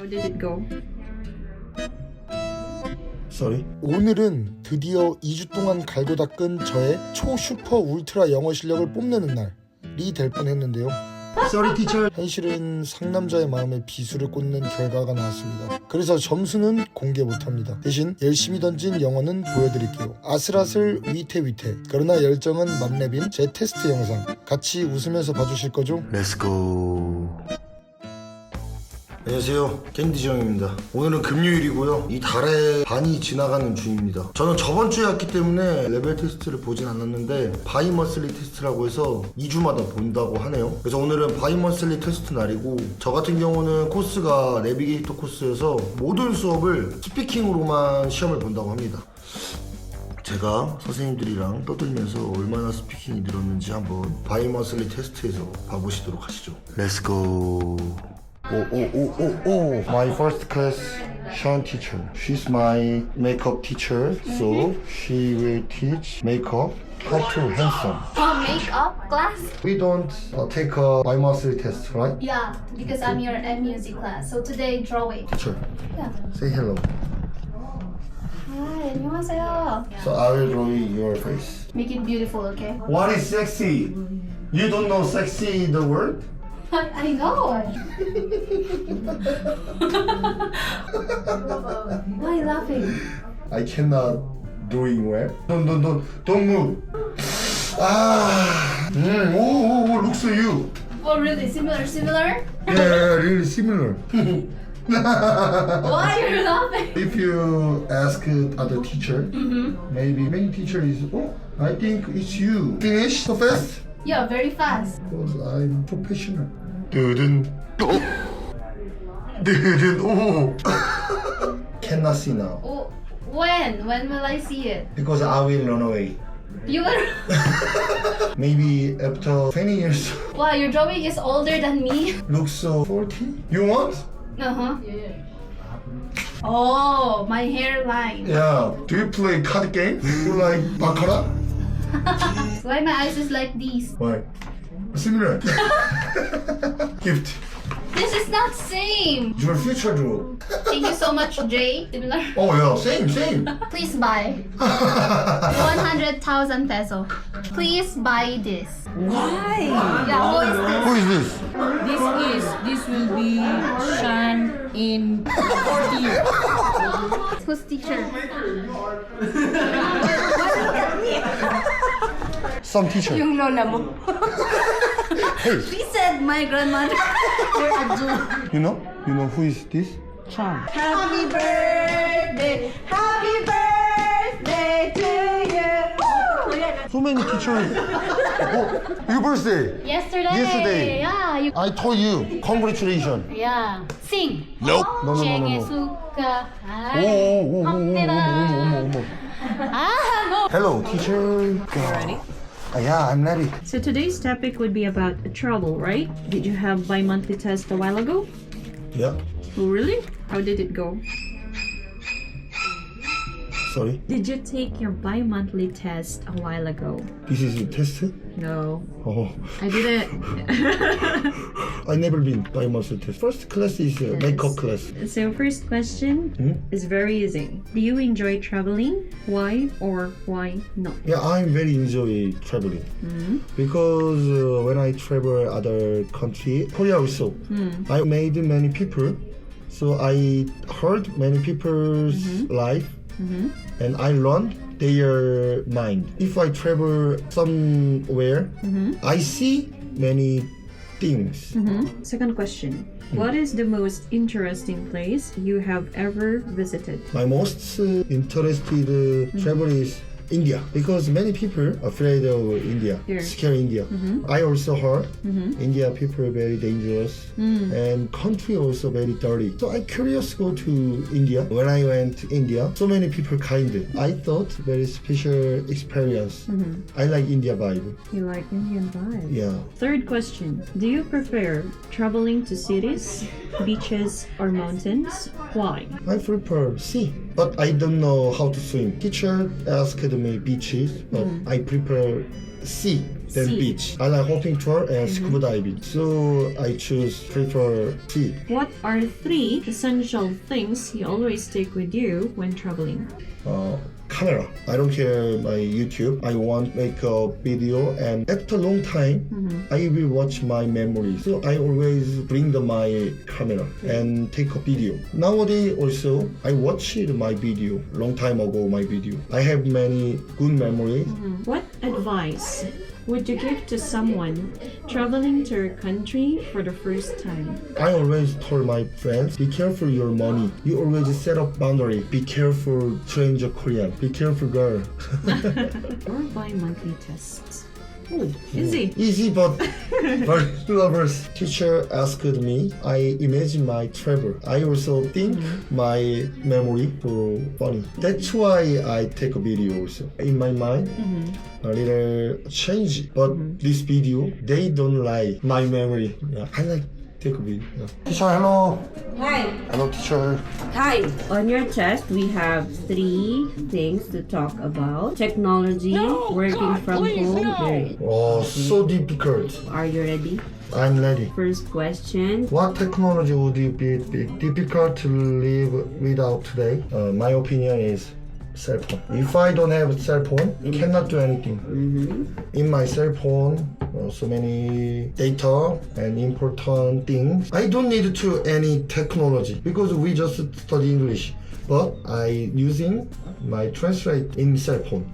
How did it go? Sorry. 오늘은 드디어 2주 동안 갈고 닦은 저의 초 슈퍼 울트라 영어 실력을 뽐내는 날이 될 뻔했는데요. Sorry, teacher. 현실은 상남자의 마음에 비수를 꽂는 결과가 나왔습니다. 그래서 점수는 공개 못합니다. 대신 열심히 던진 영어는 보여드릴게요. 아슬아슬 위태위태. 그러나 열정은 만렙인 제 테스트 영상. 같이 웃으면서 봐주실 거죠? Let's go. 안녕하세요. 캔디정입니다. 오늘은 금요일이고요. 이 달의 반이 지나가는 중입니다. 저는 저번 주에 왔기 때문에 레벨 테스트를 보진 않았는데 바이머슬리 테스트라고 해서 2주마다 본다고 하네요. 그래서 오늘은 바이머슬리 테스트 날이고 저 같은 경우는 코스가 내비게이터 코스여서 모든 수업을 스피킹으로만 시험을 본다고 합니다. 제가 선생님들이랑 떠들면서 얼마나 스피킹이 늘었는지 한번 바이머슬리 테스트에서 봐보시도록 하시죠. Go. 오오오오오 My first class Sean teacher She's my makeup teacher So she will teach makeup how to handsome Oh, makeup class? We don't uh, take a bimuscle test, right? Yeah, because I'm your M music class. So today, drawing. Teacher, Yeah. say hello Hi, 안녕하세요. So I will draw your face Make it beautiful, okay? What is sexy? You don't know sexy the word? I, I know. Why are you laughing? I cannot doing well. Don't don't don't don't move. Ah, mm, oh, oh, oh, looks to you. Oh, really? Similar, similar? Yeah, really similar. Why are you laughing? if you ask other teacher, maybe many teacher is oh, I think it's you. Finish so fast Yeah, very fast. because I'm professional. Dudun. Dudun. Oh. I see now. Oh, when? When will I see it? Because I will run away. You were. Maybe up to 20 years. Wow, your drawing is older than me. Looks so 40. You want? Uh huh. Yeah. Oh, my hairline. Yeah. Do you play card game? like baccarat? Why my eyes is like these? Why? Similar. Gift. This is not same. Your future draw. Thank you so much, Jay. Similar. Oh yeah, same, same. Please buy 100,000 peso. Please buy this. Why? Yeah, who is this? Who is this? This is this will be Shan in 40 years. Who's teacher? Some teacher. You know mo. hey. She said my grandmother. you know? You know who is this? Chan. Happy birthday! Happy birthday to you! So many teachers. oh, your birthday? Yesterday. Yesterday. Yeah. You... I told you. Congratulations. Yeah. Sing. Nope. No, no, no, no, no. No. Hello, teacher. You ready? Uh, yeah, I'm ready. So today's topic would be about travel, right? Did you have bi-monthly test a while ago? Yeah. Oh, really? How did it go? Sorry. Did you take your bi-monthly test a while ago? This is a test? No, Oh, I didn't. I never been bi monthly test. First class is uh, makeup class. so first question is very easy. Do you enjoy traveling? Why or why not? Yeah, I'm very enjoy traveling because uh, when I travel other country, Korea also, I made many people, so I heard many people's life, and I learned their mind. If I travel somewhere, I see many things. Second question. What is the most interesting place you have ever visited? My most uh, interested uh, travel is India because many people afraid of India, Yeah. scare India. Mm-hmm. I also heard mm-hmm. India people very dangerous mm. and country also very dirty. So I curious go to India. When I went to India, so many people kind. I thought very special experience. Mm-hmm. I like India vibe. You like Indian vibe? Yeah. Third question. Do you prefer traveling to cities, beaches, or mountains? Why? I prefer sea, but I don't know how to swim. Teacher asked me beaches, but mm. I prefer sea. Than Sea. beach. I like hopping tour and mm-hmm. scuba diving. So I choose prefer sea. What are three essential things you always take with you when traveling? uh, camera. I don't care my YouTube. I want make a video and after long time mm-hmm. I will watch my memory. So I always bring the my camera and take a video. Nowadays also I watched my video long time ago my video. I have many good memories. Mm-hmm. What advice would you give to someone traveling to your country for the first time? I always told my friends, be careful your money. You always set up boundary. Be careful stranger Korean. Be careful girl. Or bi-monthly tests? Oh, easy. Easy but very lovers. Teacher asked me, I imagine my travel. I also think hmm. my memory for funny. That's why I take a video also. In my mind, mm-hmm. a little change. But mm-hmm. this video, they don't like my memory. Yeah, I like take a video. Yeah. Teacher, hello. Hi. Hello, teacher. Hi. On your test, we have three things to talk about. Technology, working from home, period. Oh, so difficult. Are you ready? I'm ready. First question. What technology would it be, be difficult to live without today? Uh, my opinion is cell phone. If I don't have a cell phone, I cannot do anything. In my cell phone, uh, so many data and important things. I don't need to any technology because we just study English. But I using my translate in cell phone.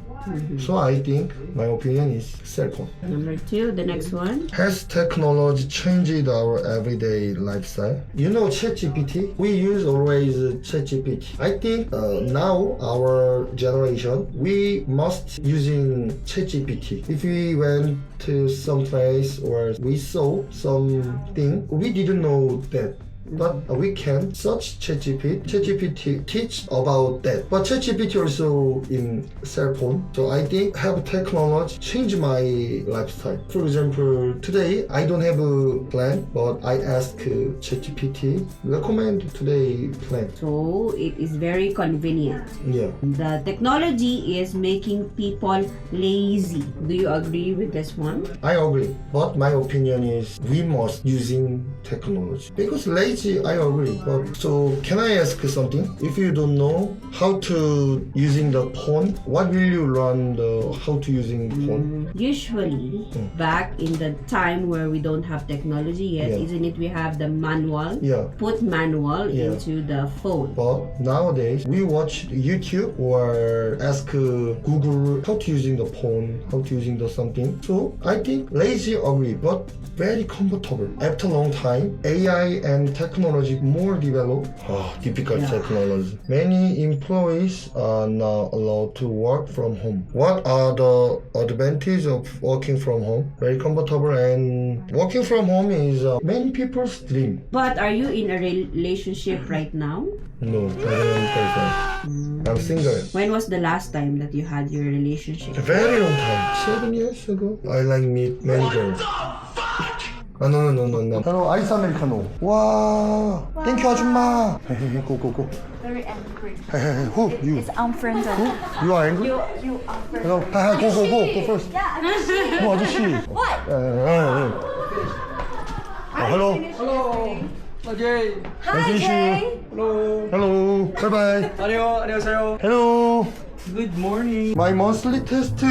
So I think my opinion is cell phone. Number two, the next one. Has technology changed our everyday lifestyle? You know ChatGPT? We use always ChatGPT. I think uh, now our generation we must using ChatGPT. If we went to some place or we saw something, we didn't know that. But we can search ChatGPT. ChatGPT teach about that. But ChatGPT also in cell phone. So I think have technology change my lifestyle. For example, today I don't have a plan, but I ask ChatGPT recommend today plan. So it is very convenient. Yeah. The technology is making people lazy. Do you agree with this one? I agree, but my opinion is we must using technology because lazy. I agree, but so can I ask something? If you don't know how to using the phone, what will you learn the how to using phone? Usually, back in the time where we don't have technology yet, Yeah. isn't it? We have the manual. Yeah. Put manual Yeah. into the phone. But nowadays we watch YouTube or ask uh, Google how to using the phone, how to using the something. So I think lazy agree, but very comfortable. After long time, AI and technology more developed. Ah, difficult Yeah. technology. Many employees are now allowed to work from home. What are the advantages of working from home? Very comfortable and working from home is uh, many people's dream. But are you in a relationship right now? No, I don't person. I'm single. When was the last time that you had your relationship? A very long time. Seven years ago. I like meet many girls. 아, no, no, no, no, no. Hello, 아이스 아메리카노. 와, 땡큐 아줌마. 헤헤헤, 고고고. Very angry. 헤헤헤, who? You. Unfriended. You are angry? You, you unfriended. Hello, 하하, go, go, go, go first. Yeah, 아저씨. 뭐 아저씨. What? 에, 에, 에. 어. Nice to meet you. Hello. Hello. Bye bye. 안녕. 안녕하세요. Hello. Good morning. My monthly test.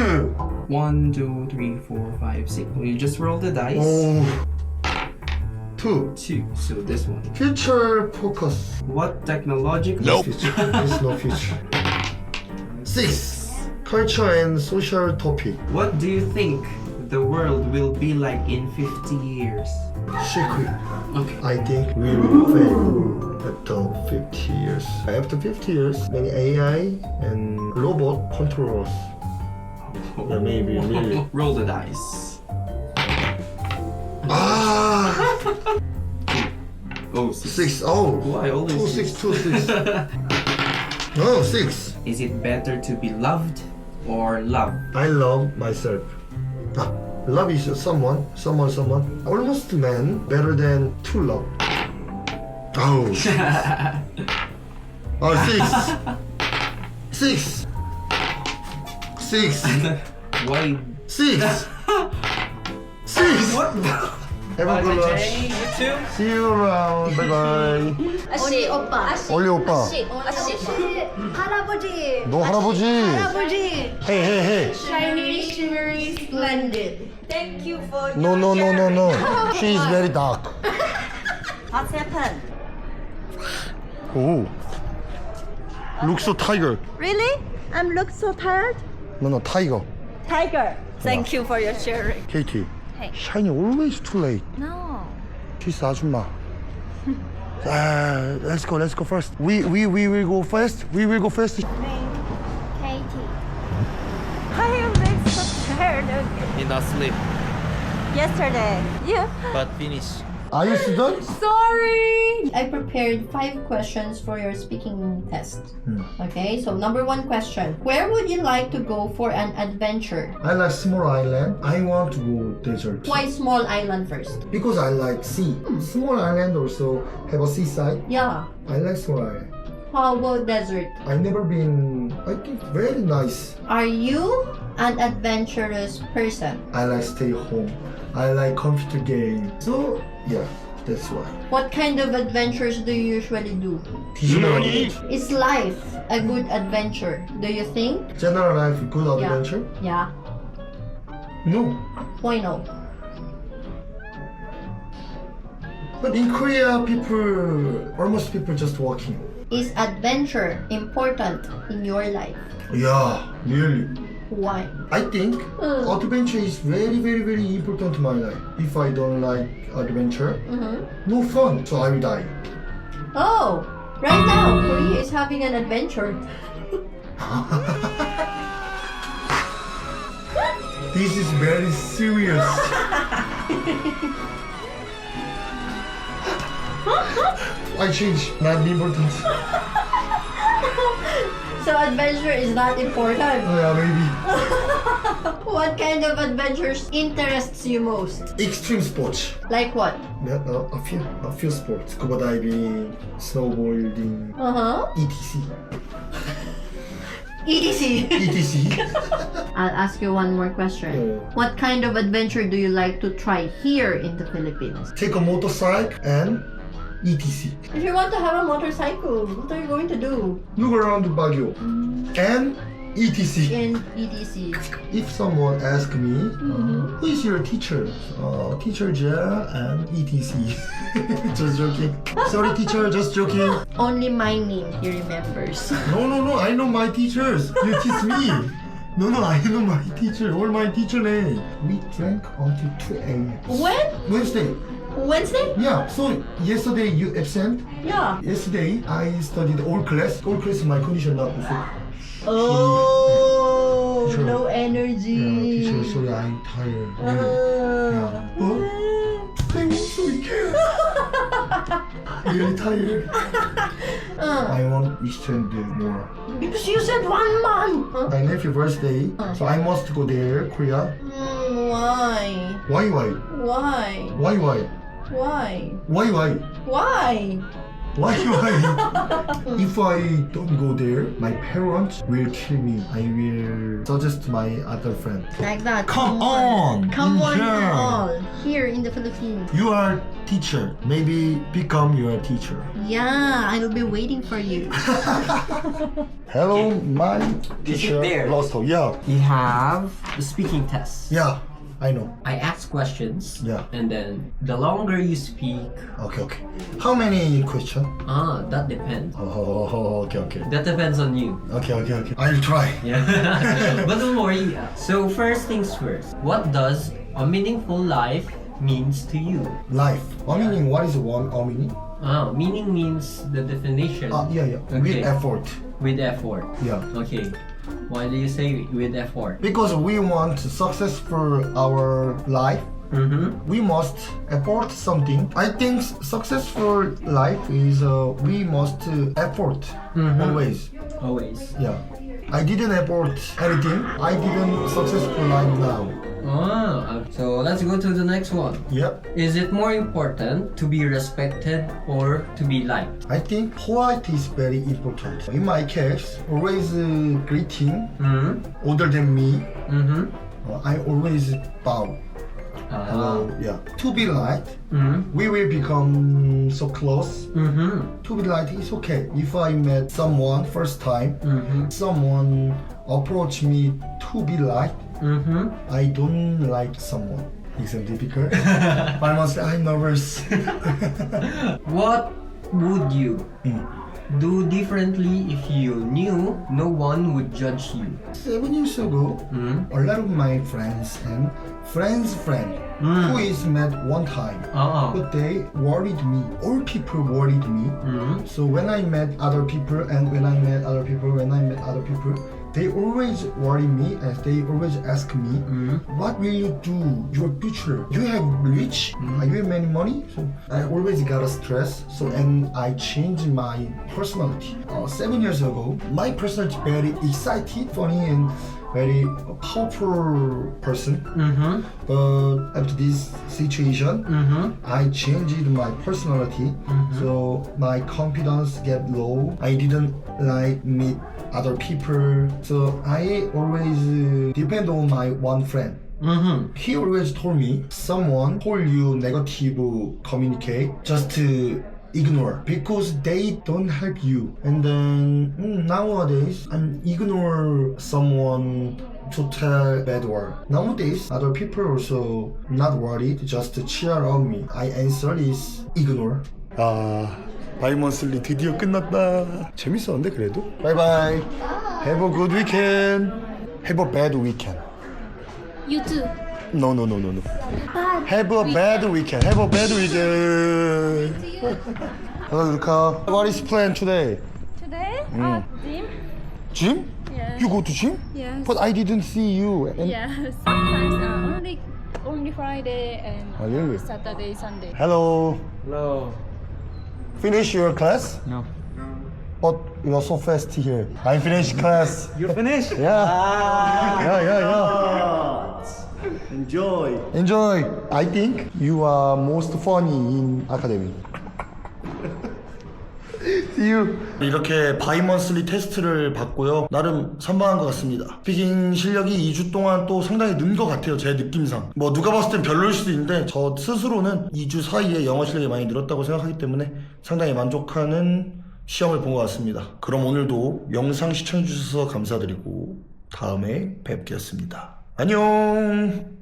One, two, three, four, five, six. You just roll the dice. Oh. Two. Two. So this one. Future focus. What technological Nope. future? There's no future. Six. Culture and social topic. What do you think the world will be like in 50 years? Secret. Okay. I think we will fail after 50 years. After 50 years, many AI and robot control us. Yeah, maybe, really. Roll the dice. Ah, Oh, six. six. Oh, Oh, I always two, six, two, six. No, six. Is it better to be loved or loved? I love myself. Ah, love is someone, someone, someone. Almost man better than to love. Oh. oh, six. Six. Six. Why? Six. Six. What? Have a good lunch. Jay, you too? See you around. Bye bye. 아씨 오빠. 아씨. 올리 오빠. 아씨. 아씨. 할아버지. 너 할아버지. 할아버지. Hey hey hey. Shiny, shimmery, splendid. Thank you for No no no no no. She is very dark. What's happened? Oh. Look so tiger. Really? I'm look so tired. No no tiger. Tiger. Thank you for your sharing. Katie. Shiny always too late. No. 키스 아줌마. Uh, let's go, let's go first. We, we, we will go first. We will go first. Katie. I am like so tired In not sleep, yesterday. You? but finish. Are you done? Sorry! I prepared five questions for your speaking test. Hmm. Okay, so number one question Where would you like to go for an adventure? I like small island. I want to go desert. Why small island first? Because I like sea. Hmm. Small island also have a seaside. Yeah. I like small island. How about desert? I never been. I think very nice. Are you an adventurous person? I like stay home. I like computer game. So yeah, that's why. What kind of adventures do you usually do? General, Is life a good adventure? Do you think? general life good Yeah. adventure? Yeah. No. Why no? But in Korea, people almost people just walking. Is adventure important in your life? Yeah, really. Why? I think Mm. adventure is very, very, very important to my life. If I don't like adventure, Mm-hmm. no fun, so I will die. Oh, right now Korea is having an adventure. This is very serious. I change, not important. So adventure is not important. Yeah, maybe. What kind of adventures interests you most? Extreme sports. Like what? Yeah, uh, a few, a few sports. Scuba diving, snowboarding, Uh huh. etc. EDC. etc. I'll ask you one more question. Yeah. What kind of adventure do you like to try here in the Philippines? Take a motorcycle and etc. If you want to have a motorcycle, what are you going to do Look around Baguio and etc. in E EDC? If someone asks me, uh, who is your teacher? Uh, teacher Jia and etc. just joking. Sorry, teacher, just joking. Only my name he remembers. No, no, no. I know my teachers. You teach me. No, no, I know my teacher. All my teacher name. We drank until 2 a.m. when? Wednesday. Wednesday? Yeah. So yesterday you absent. Yeah. Yesterday I studied all class. All class my condition not good. Oh, Teacher. no Yeah, energy. teacher, sorry, I'm tired. Really. Yeah. Oh, I'm so weak. really tired. Uh, I want to extend more. because you said one month. Huh? My nephew birthday, so I must go there, Korea. Mm, why? Why, why, Why? why, why, Why? why, why, Why? why, why? if I don't go there, my parents will kill me. I will suggest my other friend. Like that. Come on, Come in on, here. all here in the Philippines. You are teacher. Maybe become your teacher. Yeah, I'll be waiting for you. Hello, my Is it teacher. there? Losto. Yeah, You have the speaking test. yeah, I know. I ask questions. Yeah. And then the longer you speak, Okay, okay. How many question? ah, that depends. Oh, okay, okay. That depends on you. Okay, okay, okay. I'll try. Yeah. but don't worry. So first things first. What does a meaningful life means to you? Life. One meaning, what is one or meaning? Ah, meaning means the definition Ah, yeah, yeah. Okay. With effort. with effort. Yeah. Okay. Why do you say with effort? Because we want success for our life, Mm-hmm. we must effort something. I think successful life is uh, we must uh, effort Mhm. always. Always. Yeah. I didn't effort anything. I didn't successful life now. Ah, so let's go to the next one. Yep. Is it more important to be respected or to be liked? I think polite is very important. In my case, always uh, greeting Mm-hmm. older than me. Mm-hmm. uh, I always bow. Ah. Hello. Yeah. To be light, Mm-hmm. we will become so close. Mm-hmm. To be light is okay. If I met someone first time, Mm-hmm. someone approach me to be light, Mm-hmm. I don't like someone. It's so difficult. I must say I'm nervous. What would you Mm. do differently if you knew no one would judge you? Seven years ago, Mm. a lot of my friends and friends' friend Mm. who is met one time, Uh-uh. but they worried me. All people worried me. Mm. So when I met other people and when I met other people, when I met other people, they always worry me and they always ask me, Mm. what will you do your future? You have rich? Are you have many money? So I always got a stress. So and I changed my personality. Uh, seven years ago, my personality very excited, funny and very powerful person. Mm-hmm. But after this situation, Mm-hmm. I changed my personality, so my confidence get low. I didn't like meet other people, so I always uh, depend on my one friend. Mm-hmm. He always told me, someone told you negative communicate, just to ignore because they don't help you. And then mm, nowadays, I'm ignore someone to tell bad word. Nowadays, other people also not worried, just to cheer on me. I answer is ignore. 아, 바이먼슬리 드디어 끝났다. 재밌었는데 그래도. 바이바이. Have a good weekend. Have a bad weekend. You too. No, no, no, no, no. Have a bad weekend. Have a bad weekend. Hello, Luca. What is plan today? Today, Mm. uh, gym. Gym? Yes. You go to gym? Yes. But I didn't see you. And Yeah, sometimes uh, only only Friday and Oh, really? Saturday, Sunday. Hello. Hello. Finish your class? No. But you are so fast here. I finished class. You finished? Yeah. Yeah, yeah, yeah. Enjoy. Enjoy. I think you are most funny in academy. See you. 이렇게 바이먼슬리 테스트를 받고요. 나름 선방한 것 같습니다. 스피킹 실력이 2주 동안 또 상당히 는 것 같아요. 제 느낌상. 뭐 누가 봤을 땐 별로일 수도 있는데 저 스스로는 2주 사이에 영어 실력이 많이 늘었다고 생각하기 때문에 상당히 만족하는 시험을 본 것 같습니다. 그럼 오늘도 영상 시청해주셔서 감사드리고 다음에 뵙겠습니다. 안녕!